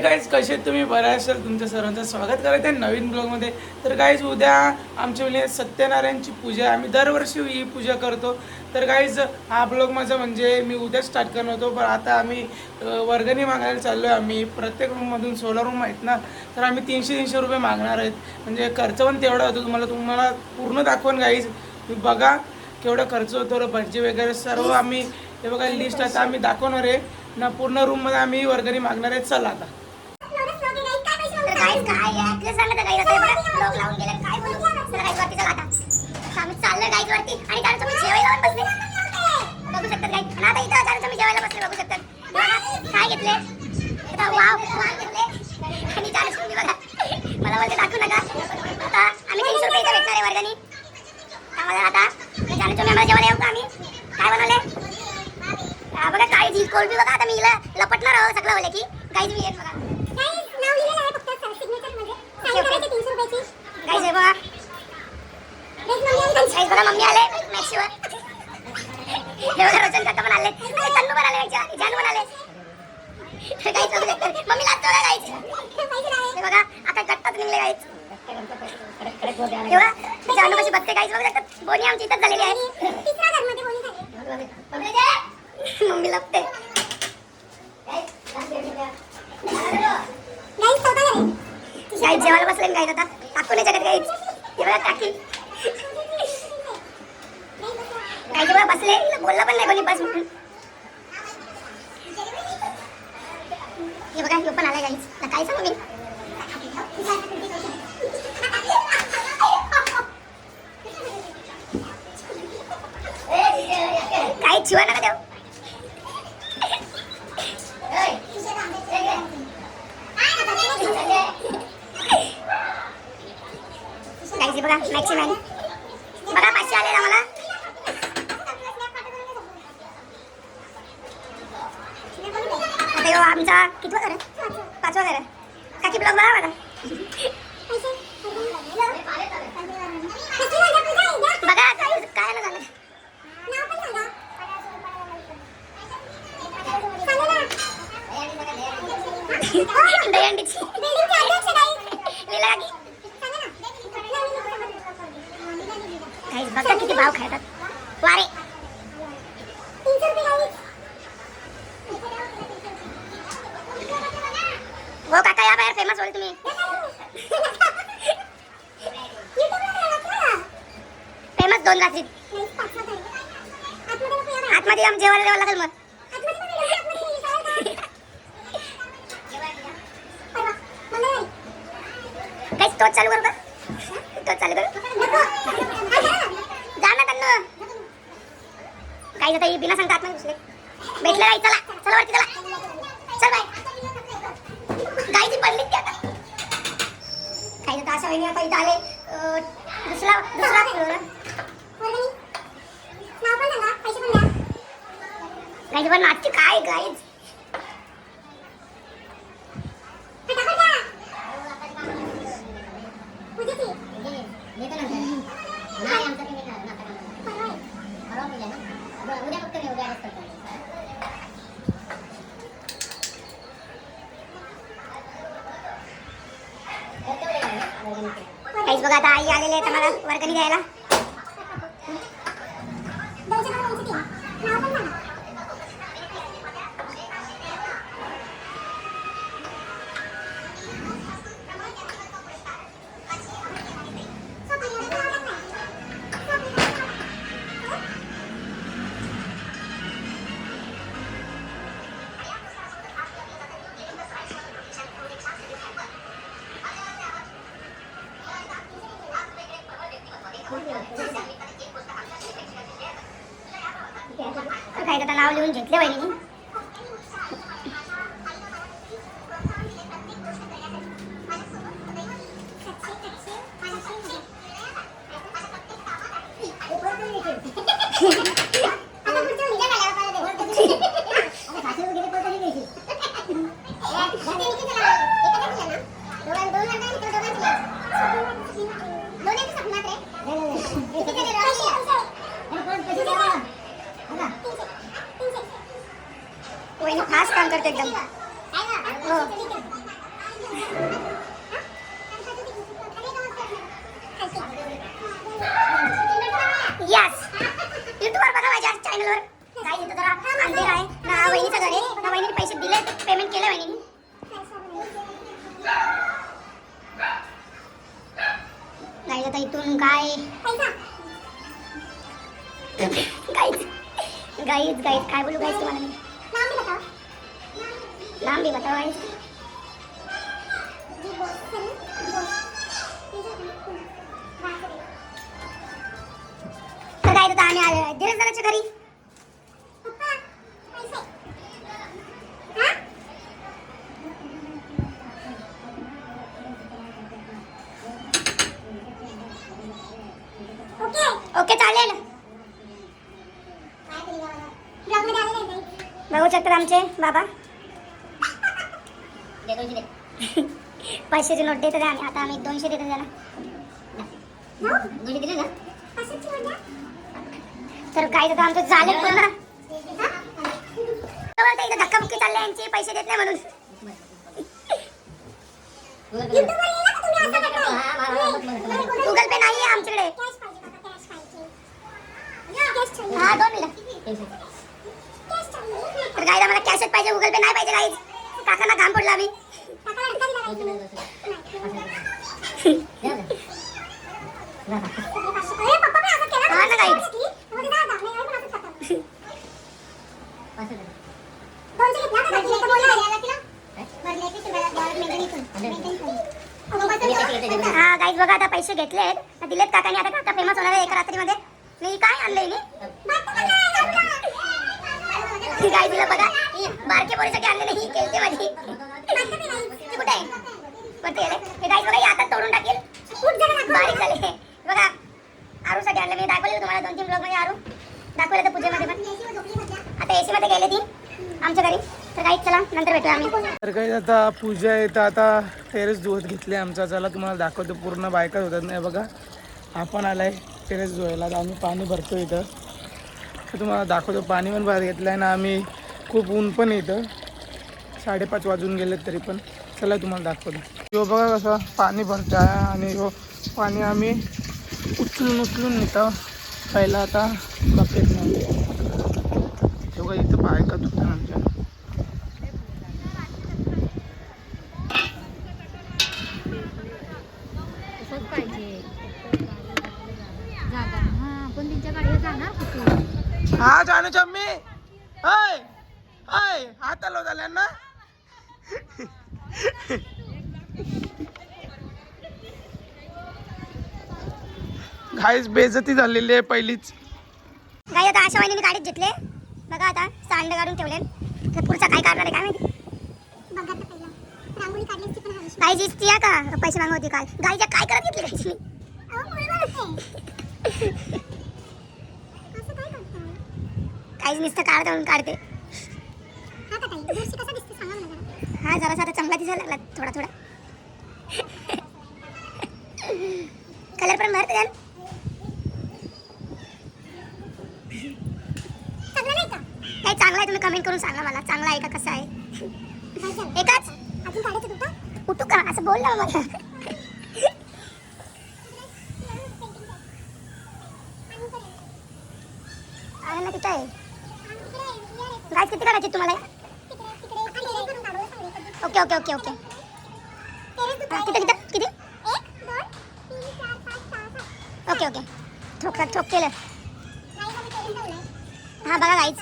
काहीच कसे आहेत तुम्ही? बऱ्या असाल तुमच्या सर्वांचं स्वागत करायचं आहे नवीन ब्लॉगमध्ये. तर काहीच उद्या आमच्या म्हणजे सत्यनारायणची पूजा. आहे. आम्ही दरवर्षी ही पूजा करतो. तर काहीच हा ब्लॉग माझा म्हणजे मी उद्या स्टार्ट करणार होतो. पण आता आम्ही वर्गणी मागायला चाललो आहे आम्ही. प्रत्येक रूममधून सोळा रूम आहेत ना. तर आम्ही तीनशे तीनशे रुपये मागणार आहेत. म्हणजे खर्च पण तेवढा होतो. तुम्हाला तुम्हाला पूर्ण दाखवून काहीच तुम्ही बघा केवढा खर्च होतो. भटजी वगैरे सर्व आम्ही हे बघा लिस्ट आता आम्ही दाखवणार आहे. ना पूर्ण रूममध्ये आम्ही वर्गणी मागणार आहे. चला आता. गाईस काय आहे? तुला सांगलं ब्लॉग लावून गेले. काय बोलू? चला गाईज वरती चला आता. आम्ही वरती. आणि त्यानंतर तुम्ही म्हणजे जेवायला पण बसले बघू शकतात गाईज आणि आता इथं त्यानंतर तुम्ही जेवायला बसले बघू शकतात बघा, काय घेतले आता वाव वाव घेतले आणि त्यानंतर तुम्ही बघा मला बोलते दाखवू नका आता आम्ही तीनशे रुपये इथं भेटणार आहे वर्गाने त्यामध्ये आता त्यानंतर तुम्ही आम्हाला जेवायला येऊ का आम्ही काय बनवले हा बघा काळी जी कोळबी बघा आता मी हिला लपटणार आहोत सगळं बोलले की काहीच मी येत बघा गाईज हे बघा गाईज बघा मम्मी आले मॅक्सीवर हे बघा रोशन काका पण आले आणि तन्नू पण आले गाईज जानू पण आले तर गाईज बघू शकता मम्मी लागतो बघा गाईज हे बघा आता गट्टात निघले गाईज कशी बघते बघू शकतात बोनी आमची इथंच झालेली आहे मम्मी लपते जेवायला बसले गाईज आता टाकू नाही शकत गाईज हे टाकी काही बघा बसले बोललं बोलला पण नाही कोणी बस म्हणून हे बघा हे पण आलाय काहीच ना काय सांगू मी काही चिवा नका देऊ गाईज बघा मॅक्सिमम बघा पाचशे आले ना मला आता ह्यो आमचा किती घर पाचवा घर काकी ब्लॉग बघा बघा बघा काय काय ना झालं दहीहंडीची. लिहिलं काकी? Guys, बघा किती भाव खातात वारे हो काका या बाहेर फेमस होईल तुम्ही फेमस दोन घासी आतमध्ये आम जेवायला लागेल मग. तोच चालू करू चालू करू. जा ना त्यांना काही आता बिना सांगता घुसले भेटलं नाही चला. चला वरती चला. चल बाय गायची पडली की आता. काही आता अशा वेळी आता इथं आले. दुसरा दुसरा गायची पण नाचची काय गायच काहीच बघा आता आई आलेले आहेत आम्हाला वर्गणी द्यायला यस युट्यूबवर बघा माझ्या चॅनलवर काय इथं जरा अंधेर आहे. ना वहिनीचं घर आहे ना वहिनीने पैसे दिले पेमेंट केलं वहिनीने. नाही आता इथून काय? गाईज गाईज काय बोलू गाईज तुम्हाला लांबी बतावा लांबी बतावा तर काय आता आम्ही आलेलो घरी. ओके. चालेल. बघू शकतात आमचे बाबा. पैशाचे नोट देतात आणि आता आम्ही दोनशे देतो त्याला. दोनशे दिले ना? तर काय तर आमचं झालं पूर्ण तर इथं धक्काबुक्की चालले यांची पैसे देत नाही म्हणून. गुगल पे नाही आहे आमच्याकडे. हा दोन मिनिटं. तर काय आम्हाला कॅशच पाहिजे गुगल पे नाही पाहिजे काहीच काकांना काम पडलं आम्ही. हा ना काहीच हा गाईज बघा आता पैसे घेतलेत दिलेत काकाने. आता काका फेमस होणार आहे एका रात्रीमध्ये. मी काय आणलंय मी? ही गाय दिलं बघा. बारके पोरीसाठी आणलेली ही केलते माझी ती कुठे आहे वरती गेले हे गाय बघा ही आता तोडून टाकेल बारीक झाले हे बघा आरूसाठी आणलं मी दाखवले तुम्हाला दोन तीन ब्लॉगमध्ये आरू दाखवलं तर पूजेमध्ये पण आता एसी मध्ये गेले ती आमच्या घरी तर गाईच चला नंतर भेटूया आम्ही तर काही आता पूजा आहे तर आता टेरेस धुवत घेतले आमचा. चला तुम्हाला दाखवतो पूर्ण बायकाच होतात नाही बघा आपण आलाय टेरेस धुवायला. तर आम्ही पाणी भरतो इथं. तर तुम्हाला दाखवतो पाणी पण बाहेर घेतलं आहे ना आम्ही खूप ऊन पण येतं साडेपाच वाजून गेलेत तरी पण. चला तुम्हाला दाखवतो. यो बघा कसं पाणी भरतं आहे आणि यो पाणी आम्ही उचलून उचलून नेतो पहिला आता बकेट बघा इथं बायका धुतात आमच्या तसंच पाहिजे जागा हा आपण त्यांच्या गाडीवर जाणार कुठे हा जानू चम्मी हाय हाय हात आलो झाल्या ना घाईच बेजती झालेली आहे पहिलीच. गाई आता आशा वाहिनीने गाडीत घेतले. बघा आता सांड काढून ठेवले तर पुढचा काय काढणार आहे काय माहिती? गाईची ती आहे का? पैसे मागत होती काल. गाईच्या काय करत घेतली गाईची काहीच नुसतं काढत म्हणून काढते. हा जरा. जरा चांगला दिसायला लागला थोडा थोडा. कलर पण भरते त्याला काही चांगला आहे तुम्ही कमेंट करून सांगा मला. चांगला आहे का कसा आहे? एकाच? उठू का? असं बोल ना मला. अरे ना तिथं आहे? गाय किती काढायची तुम्हाला? Okay okay okay okay. किती किती किती? Okay okay. ठोक ठोक केलं. हां बघा गाईच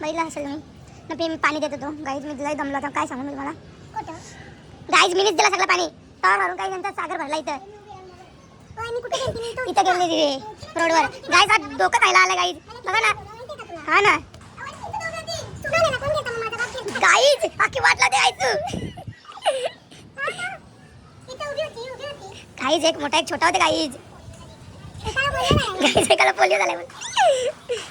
बघितलं असेल तुम्ही. न मी पाणी देत होतो गाईज मी लई दमला होता काय सांगू मी तुम्हाला? गाईज मीच दिला सगळं पाणी. तर मारून काही नंतर सागर भरला इथं. इथं गेले तिथे रोडवर. गाईज आज डोकं खायला आलं गाईज बघा ना. हा ना. गाईज बाकी वाटला ते आयचं गाईज एक मोठा एक छोटा होता गाईज गाईज एकाला पोलिओ झालाय म्हणून.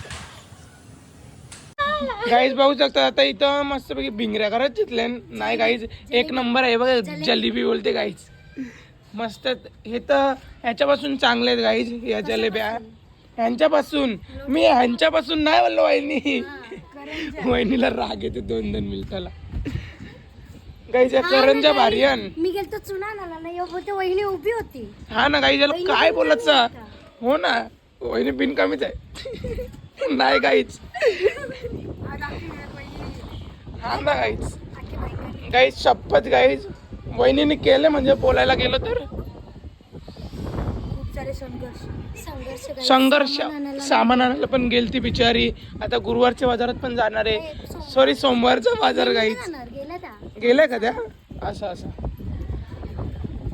गाईज बघू शकता आता इथं मस्तपैकी भिंगऱ्या करत चितले नाही गाईज एक नंबर आहे बघा जलेबी बोलते गाईज मस्त हे तर ह्याच्यापासून चांगले आहेत गाईज या जलेब्या. ह्यांच्यापासून. मी ह्यांच्यापासून नाही बोललो वहिनी. वहिनीला राग येते दोन दोन मिनिटाला. गाईज करंजा भारी आहे. न. मी गेलतो चुना नाला होते वहिनी उभी होती. हा ना गाईज याला काय बोलायचं हो ना वहिनी बिनकामीच आहे. नाही गाईच हा ना गाईच गाईज शपथ गाईज वहिनीने केलं म्हणजे बोलायला गेलो तर? खूप सारे अरे संघर्ष. संघर्ष guys. संघर्ष. सामान आणायला पण गेलती बिचारी. आता गुरुवारच्या बाजारात पण जाणार आहे. सॉरी सोमवारचा बाजार गाईच गेल्या का त्या? असं असं.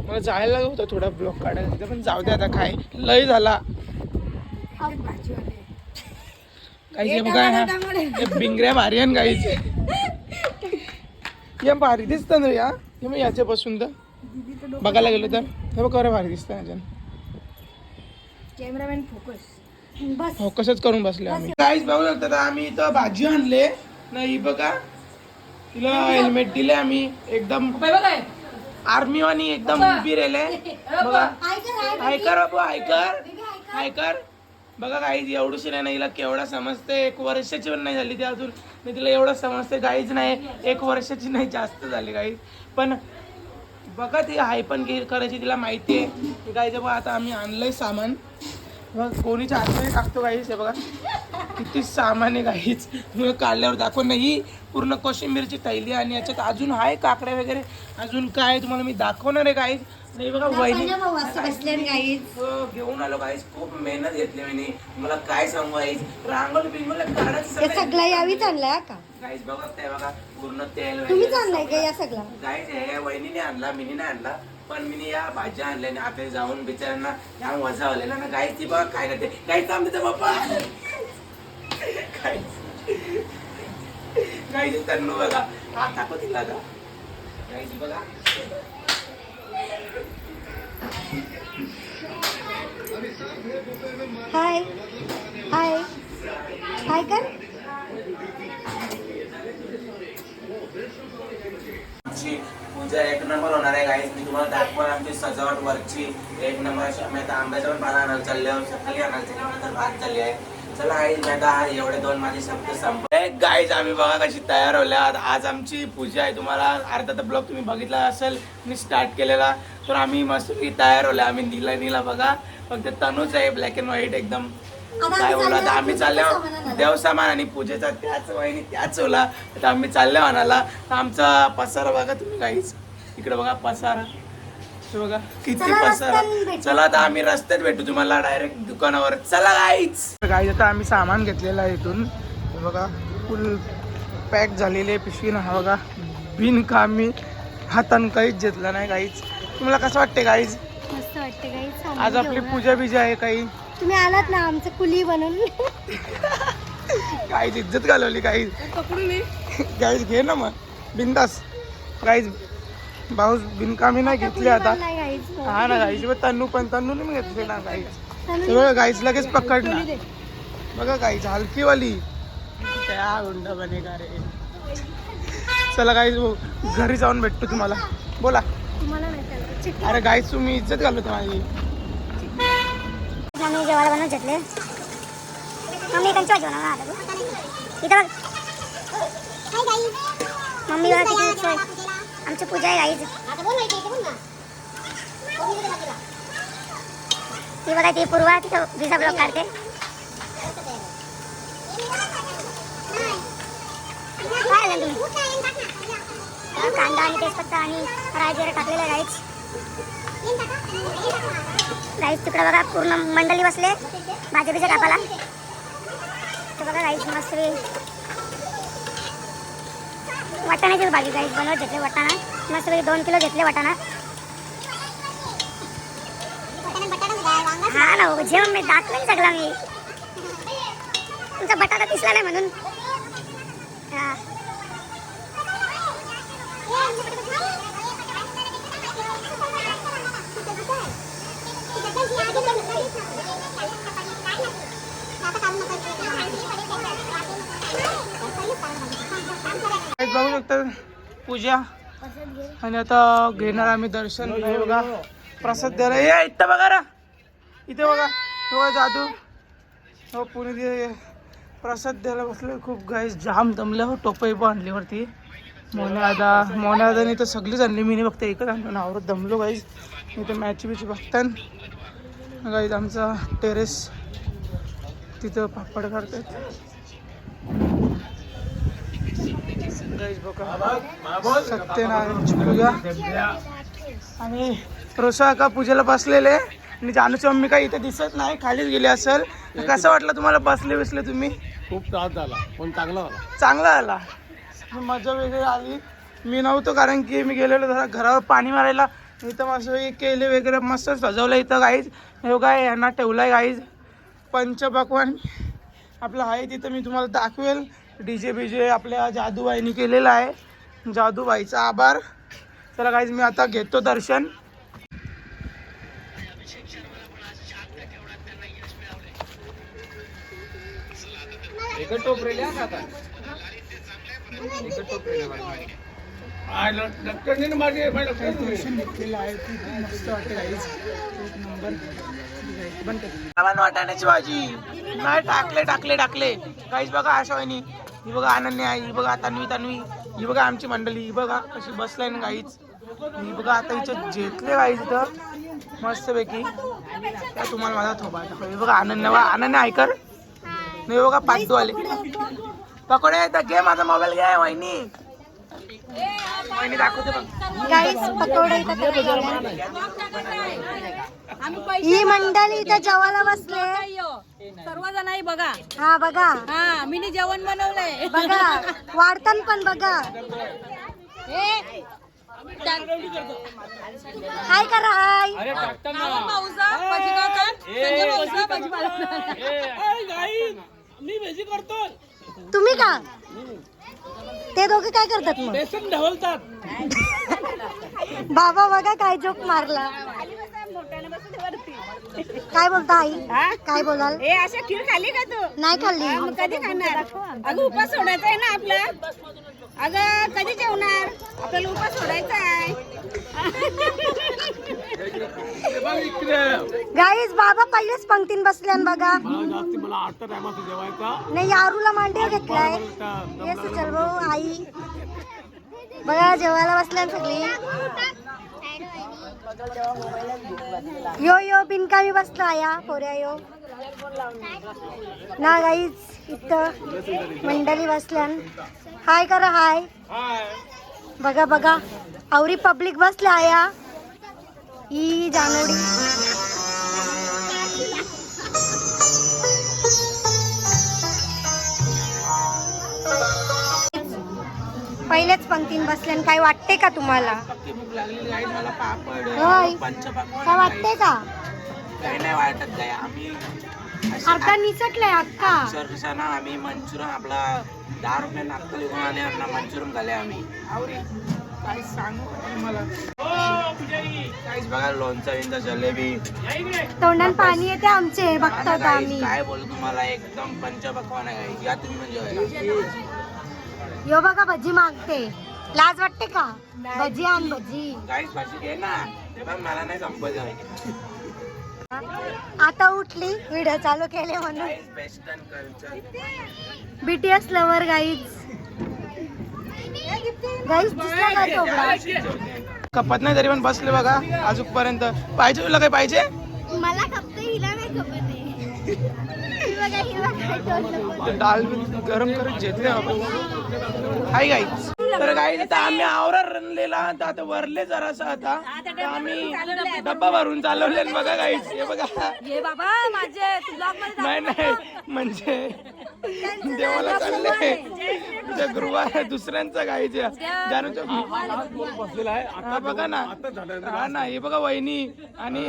मला जायला होतं थोडा ब्लॉक काढायला. तिथं पण जाऊ दे आता काय. लय झाला. काही हे बघा हा हे बिंगऱ्या भारी आहे गाईच या भारी दिसतं ना या. मग याच्यापासून तर. बघायला गेलो तर. हे बघ बरं भारी दिसतं याच्यानं. कॅमेरामॅन फोकस बस. हो कसंच करून बसले आम्ही. काहीच बघू शकता आम्ही इथं भाजी आणले. नाही बघा. तिला हेल्मेट दिले आम्ही. एकदम आर्मी वाणी एकदम उभी राहिले बघा. आयकर बाबू आयकर. आयकर. बघा काहीच एवढीशी नाही हिला केवढा समजते एक वर्षाची पण नाही झाली ती अजून. मी तिला एवढं समजते काहीच नाही. एक वर्षाची नाही जास्त झाली काही पण बघा ती हाय पण घे करायची तिला माहिती आहे की काय बघा आता आम्ही आणलंय सामान बघा कोणीच्या आतमध्ये टाकतो काहीच हे बघा. किती सामान आहे काहीच काढल्यावर दाखव नाही. पूर्ण कोशिंबीरची थैली आणि याच्यात अजून आहे काकड्या वगैरे. अजून काय तुम्हाला मी दाखवणार आहे काहीच नाही बघा वहिनी. हो, घेऊन आलो काहीच खूप मेहनत घेतली मी मला काय सांगू काहीच रांगोळी बिंगोली सगळा यावीच आणलाय का? काहीच बघत नाही बघा. पूर्ण तेल तुम्हीच आणलाय का या सगळा. गाईच हे वहिनीने आणला मिनी नाही आणला. पण मी या भाज्या आणल्या आणि आता जाऊन बिचाऱ्यांना ह्या वजा आलेला ना गाईच ती बघा काय करते. गाईच थांबते बाप्पा. गाईच तन्नू बघा. हा टाकू तिला का गाईच बघा. हाय. हाय. हाय कर. आमची पूजा एक नंबर होणार आहे गाईस मी तुम्हाला दाखवा आमची सजावट वरची. एक नंबर अशी आम्ही आता आंब्याचा पण पाला आणायला चालले सकाळी आणायला तर भात चालली आहे. चला आई आता हा एवढे दोन माझे शब्द संपले. गाईज आम्ही बघा कशी तयार होल्या आज आमची पूजा आहे. तुम्हाला अर्धा तर ब्लॉग तुम्ही बघितला असेल. मी स्टार्ट केलेला. तर आम्ही मस्त तयार होल्या आम्ही नीला नीला बघा. फक्त तनूच आहे ब्लॅक अँड व्हाईट एकदम. काय बोला आता आम्ही चाललो. देव सामान आणि पूजेचा त्याच वहिनी त्याच ओला. आता आम्ही चाललो आणायला. तर आमचा पसारा बघा तुम्ही काहीच इकडे बघा पसारा. हे बघा किती चला पसारा. चला आता आम्ही रस्त्यात भेटू. तुम्हाला डायरेक्ट दुकानावर. चला गाईच गाईज आता आम्ही सामान घेतलेलं आहे इथून. हे बघा फुल पॅक झालेले पिशवी ना. हा बघा बिन कामी हातान काहीच घेतलं नाही काहीच तुम्हाला कसं वाटते गाईज मस्त वाटते काही आज आपली पूजा बिजा आहे काही? तुम्ही आलात ना आमचं कुली बनून काहीच इज्जत घालवली काही गाईज घे ना मग. बिंदास. गाईज भाऊ बिनकामी नाही घेतली आता. नाही काहीच हा ना गाईज मग तन्नू पण तन्नू मी घेतली ना ते बघा गाईज लगेच पकडणार. बघा गाईज हलकीवाली. त्या गुंडा बने का रे. चला गाईज घरी जाऊन भेटतो तुम्हाला. बोला. तुम्हाला नाही अरे गाईज तुम्ही इज्जत घालतो माझी. आम्ही जेवायला बनवून घेतले. मम्मी कंची भाजी बनवणार आता तू. इथं बघ. मम्मी बघा किती आमची पूजा आहे गाईच ती बघा ती पूर्वा तिथं विजा ब्लॉक काढते. काय आलं तुम्ही? कांदा आणि तेजपत्ता आणि राय वगैरे टाकलेला आहे गाईच गाईस तिकडे बघा पूर्ण मंडळी बसले. भाजी बिजा कापाला तर बघा गाईस मस्त वाटाण्याची भाजी गाईस बनवत घेतले वाटाणा. मस्त दोन किलो घेतले वाटाणा. हा ना हो, जेवण मी दाखवेन सगळा मी. तुमचा बटाटा दिसला नाही म्हणून. हा. बघू शकता पूजा. आणि आता घेणार आम्ही दर्शन. हे बघा प्रसाद द्यायला. ये इथं बघा रा. इथे बघा. हो जादू. हो पुणे प्रसाद द्यायला बसले खूप. गाईस जाम जमलं हो टोपई पण आणली वरती मोनादा. आता तर सगळीच आणली. मी नाही बघते. एकच आणलो. ना आवरत दमलो गाईज मी तर मॅच बिच बघतान. गाईज आमचा टेरेस तिथं पापड काढतात गाईज बघा सत्यनारायणची पूजा आणि रोसा का पूजेला बसलेले आणि जानूची मम्मी काही इथे दिसत नाही खालीच गेली असेल. कसं वाटलं तुम्हाला बसले बसले तुम्ही? खूप त्रास झाला पण चांगला झाला. चांगला आला मजा वेगळी आली. मी नव्हतो कारण की मी गेलेलो जरा घरावर पाणी मारायला. इथं मस्त केले वगैरे मस्त सजवलं इथं गाईज हे काय यांना ठेवलं आहे गाईज पंचपक्वान आपलं आहे तिथं मी तुम्हाला दाखवेल. डी जे बी जे आपल्या जादूबाईनी केलेलं आहे. जादूबाईचा आभार. चला गाईज मी आता घेतो दर्शन. दर्शन घेतलेलं आहे. खूप मस्त वाटते गाईज एक नंबर लहान वाटाण्याची भाजी. नाही टाकले टाकले टाकले. काहीच बघा आशा वहिनी ही बघा अनन्या ही बघा तन्वी तन्वी. ही बघा आमची मंडळी ही बघा कशी बसलाय ना गाईच ही बघा आता हिचं झेतले गाईच इथं. मस्तपैकी. त्या तुम्हाला माझा थोबा दाखव. ही बघा अनन्या बघा. अनन्या ऐकर नाही बघा पाच आले पकोडे तर घे माझा मोबाईल घे वहिनी. वहिनी दाखवते बघ. गाईस पकोडे इथं करायला आले. ही मंडळी इथं जेवायला बसले. सर्वजण आहे बघा. हा बघा. हा मिनी जेवण बनवलंय. बघा वाढतान पण बघा. हाय करा हाय. मी तुम्ही का? ते दोघे काय करतात मग? बेसन ढवलतात. बाबा बघा काय जोक मारला. काय बोलता आई? काय बोलाल? ए अशा खीर खाली का तू? नाही खाल्ली. मग कधी खाणार? अगं उपास सोडायचा आहे ना आपला. अगं कधी जेवणार? आपल्याला उपास सोडायचा आहे. गाईस बाबा पहिलेच पंक्तीन बसल्यान बघा. नाही आरूला मांडी घेतलाय. ये सुचल भाऊ आई. बघा जेवायला बसल्यान सगळी. यो यो बिनकामी बसला या पोऱ्या यो. ना गाईच इथं मंडळी बसल्यान हाय करा हाय बघा बघा. आवरी पब्लिक बसल्या आया ही जानोडी. पहिलेच पंक्तीन बसल्यान काय वाटते का तुम्हाला? होय. काय वाटते का? काही नाही वाटत काय. आम्ही अर्धा निसटलाय अक्का अक्षरशः ना आम्ही मंचुरियन आपला दहा रुपये नागपूर घेऊन आले खाले आम्ही. आवरी. काय सांगू तुम्हाला काहीच बघा लोणचा विंचा जलेबी. तोंडात पाणी येते आमचे बघतात आम्ही. काय बोलू तुम्हाला एकदम पंचपक्वान आहे guys. या तुम्ही म्हणजे यो बघा भजी मागते. लाज वाटते का? भजी आण भजी. काहीच भाजी घे ना. ते पण मला नाही संपत आहे आता उठली व्हिडिओ चालू केले म्हणून. बीटीएस लवर गाईज कपत नाही तरी पण बसले बघा अजूनपर्यंत पाहिजे तुला काही पाहिजे? मला फक्त हिला नाही खबर ते डाल गरम करून घेतले आपण. हाय गाई तर गाई आता आम्ही आवरा रनलेला तर आता वरले जरासा आता. आम्ही डब्बा भरून चालवले बघा गाई हे बघा. ये बाबा माझे तू ब्लॉगमध्ये नाही नाही म्हणजे देवाला चालले त्या गुरुवार दुसऱ्यांचा गाईच्या जानूच्या बसलेला आहे. हा बघा ना. हा ना हे बघा वहिनी आणि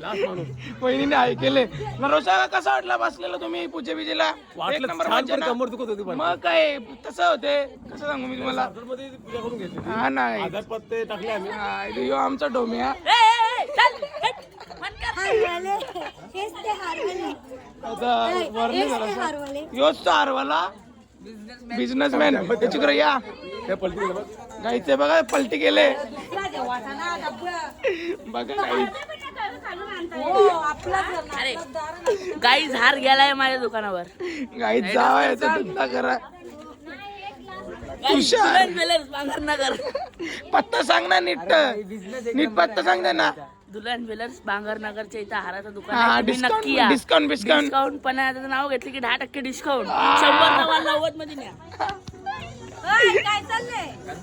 लास्ट माणूस. वहिनीने ऐकले. मग रोषा कसा वाटला बसलेला तुम्ही पूजे बिजेला? एक वाटलं नंबर छान मजा पण ना? कंबर दुखत होती पण. मग काय तसं होते. कसं सांगू मी तुम्हाला? मध्ये पूजा करून घेतली हा नाही. आधार पत्ते टाकले आम्ही. हा, इथे ह्यो आमचा डोमिया हारवाले हेच ते हारवाले. आता वरने हेच ते जरासा हारवाले. योच तो आरवाला बिझनेसमॅन त्याच्याकडे या. हे पलटी गेलं बघ. गाईचे बघा पलटी केले. बघा गाई गाई झार गेलाय माझ्या दुकानावर. गाईत जावा याचा धंदा करा. तुषार. बांगर नगर. पत्ता सांग ना नीट. नीट पत्ता सांग ना. दुल्हन ज्वेलर्स बांगर नगरच्या इथं हाराचं दुकान हा आहे. तुम्ही डिस्काउंट नक्की या. डिस्काउंट डिस्काउंट डिस्काउंट पण आहे. त्याचं नाव घेतलं की दहा टक्के डिस्काउंट शंभर नव्वद नव्वदमध्ये न्या काय चाललंय?